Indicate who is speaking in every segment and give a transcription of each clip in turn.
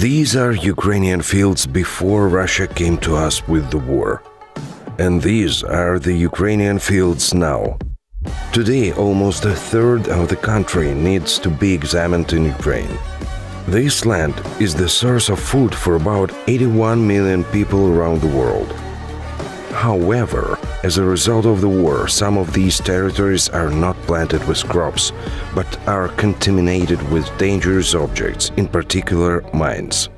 Speaker 1: These are Ukrainian fields before Russia came to us with the war. And these are the Ukrainian fields now. Today, almost a third of the country needs to be examined in Ukraine. This land is the source of food for about 81 million people around the world. However, as a result of the war, some of these territories are not planted with crops, but are contaminated with dangerous objects, in particular mines.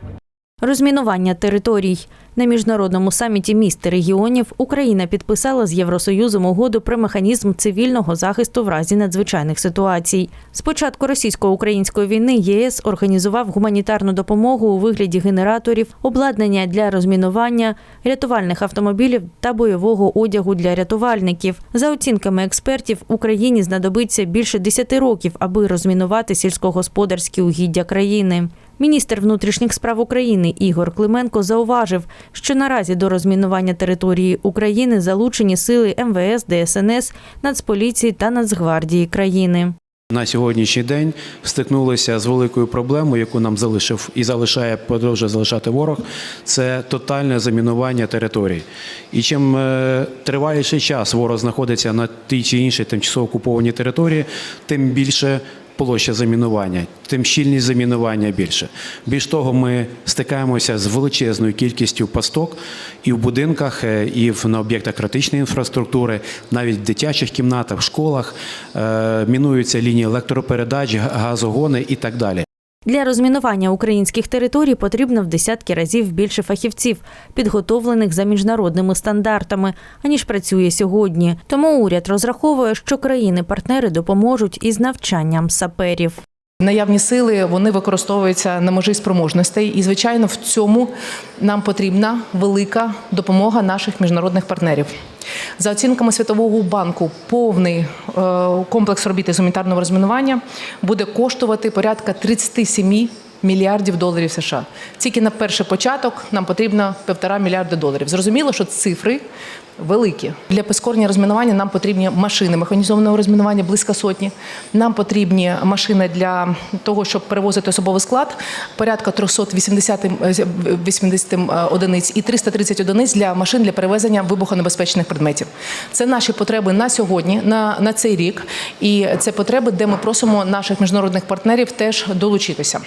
Speaker 2: Розмінування територій на міжнародному саміті міст регіонів Україна підписала з Євросоюзом угоду про механізм цивільного захисту в разі надзвичайних ситуацій. З початку російсько-української війни ЄС організував гуманітарну допомогу у вигляді генераторів, обладнання для розмінування, рятувальних автомобілів та бойового одягу для рятувальників. За оцінками експертів, Україні знадобиться більше 10 років, аби розмінувати сільськогосподарські угіддя країни. Міністр внутрішніх справ України Ігор Клименко зауважив, що наразі до розмінування території України залучені сили МВС, ДСНС, Нацполіції та Нацгвардії країни.
Speaker 3: На сьогоднішній день стикнулися з великою проблемою, яку нам залишив і залишає продовжує залишати ворог. Це тотальне замінування територій. І чим е, триваліший час ворог знаходиться на тій чи іншій тимчасово окупованій території, тим більше площа замінування, тим щільність замінування більше. Більш того, ми стикаємося з величезною кількістю пасток і в будинках, е, і на об'єктах критичної інфраструктури, навіть в дитячих кімнатах, в школах е, мінуються лінії електропередач, газогони і так далі.
Speaker 2: Для розмінування українських територій потрібно в десятки разів більше фахівців, підготовлених за міжнародними стандартами, аніж працює сьогодні. Тому уряд розраховує, що країни-партнери допоможуть із навчанням саперів.
Speaker 4: Наявні сили вони використовуються на межі спроможностей, і звичайно, в цьому нам потрібна велика допомога наших міжнародних партнерів. За оцінками Світового банку, повний е, комплекс робіт з гуманітарного розмінування буде коштувати порядка 37 мільярдів доларів США. Тільки на перший початок нам потрібно півтора мільярда доларів. Зрозуміло, що цифри великі. Для прискорення розмінування нам потрібні машини механізованого розмінування близько сотні. Нам потрібні машини для того, щоб перевозити особовий склад, порядка 380 е, 80 одиниць і 330 одиниць для машин для перевезення вибухонебезпечних предметів. Це наші потреби на сьогодні, на, на цей рік. І це потреби, де ми просимо наших міжнародних партнерів теж долучитися.